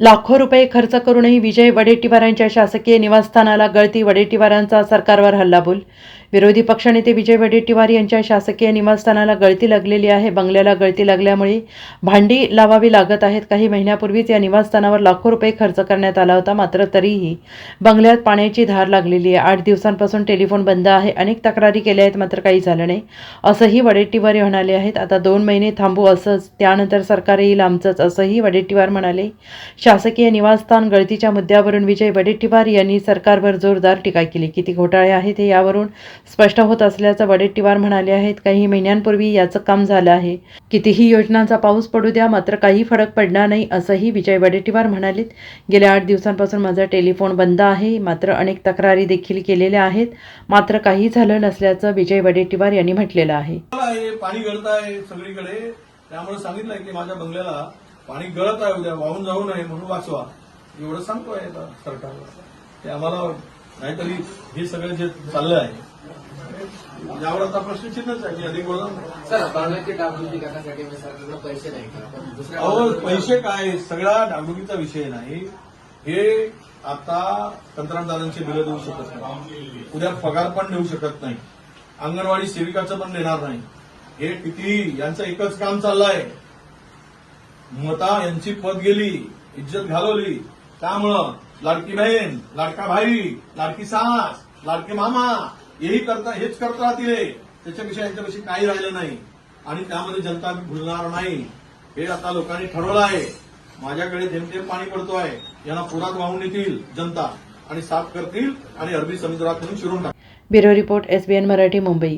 लाखो रुपये खर्च करूनही विजय वडेट्टीवारांच्या शासकीय निवासस्थानाला गळती वडेट्टीवारांचा सरकारवर हल्लाबोल. विरोधी पक्षनेते विजय वडेट्टीवार यांच्या शासकीय निवासस्थानाला गळती लागलेली आहे. बंगल्याला गळती लागल्यामुळे भांडी लावावी लागत आहेत. काही महिन्यापूर्वीच या निवासस्थानावर लाखो रुपये खर्च करण्यात आला होता. मात्र तरीही बंगल्यात पाण्याची धार लागलेली आहे. आठ दिवसांपासून टेलिफोन बंद आहे. अनेक तक्रारी केल्या आहेत मात्र काही झालं नाही. असंही वडेट्टीवार म्हणाले आहेत. आता दोन महिने थांबू असंच त्यानंतर सरकार येईल आमचंच असंही वडेट्टीवार म्हणाले. शासकीय निवासस्थान गळतीच्या मुद्द्यावरून विजय वडेट्टीवार यांनी सरकारवर जोरदार टीका केली. किती घोटाळे आहेत हे यावरून स्पष्ट होत असल्याचं वडेट्टीवार म्हणाले आहेत काही महिन्यांपूर्वी याचं काम झालं आहे. कितीही योजनांचा पाऊस पडू द्या मात्र काही फरक पडणार नाही असंही विजय वडेट्टीवार म्हणालेत. गेल्या आठ दिवसांपासून माझा टेलिफोन बंद आहे मात्र अनेक तक्रारी देखील केलेल्या आहेत. मात्र काही झालं नसल्याचं विजय वडेट्टीवार यांनी म्हटलेलं आहे. पाणी गळत आहे सगळीकडे. त्यामुळे सांगितलंय की माझ्या बंगल्याला पाणी गळत आहे उद्या वाहून जाऊ नये म्हणून वाचवा. एवढं सांगतोय सरकारला. ते आम्हाला नाहीतरी हे सगळं जे चाललं आहे यावर आता प्रश्न चिन्हच आहे. की अधिक बोला पैसे नाही अहो पैसे काय? सगळा डागडुगीचा विषय नाही. हे आता कंत्राटदारांचे बिलं देऊ शकत नाही. उद्या पगार पण देऊ शकत नाही. अंगणवाडी सेविकाचं पण देणार नाही. हे किती? यांचं एकच काम चाललंय. मता यांची पद गेली इज्जत घालवली. त्यामुळं लाडकी बहीण लाडका भाई लाडकी सास लाडके मामा हेही करता हेच करत राहतील त्याच्यापेक्षा यांच्यापेक्षा काही राहिलं नाही. आणि त्यामध्ये जनता भुलणार नाही. हे आता लोकांनी ठरवलं आहे. माझ्याकडे जेमतेम पाणी पडतो आहे यांना पुरात वाहून येतील जनता आणि साफ करतील आणि अरबी समुद्रातून शिरून टाकतील bureau report S N Marathi Mumbai.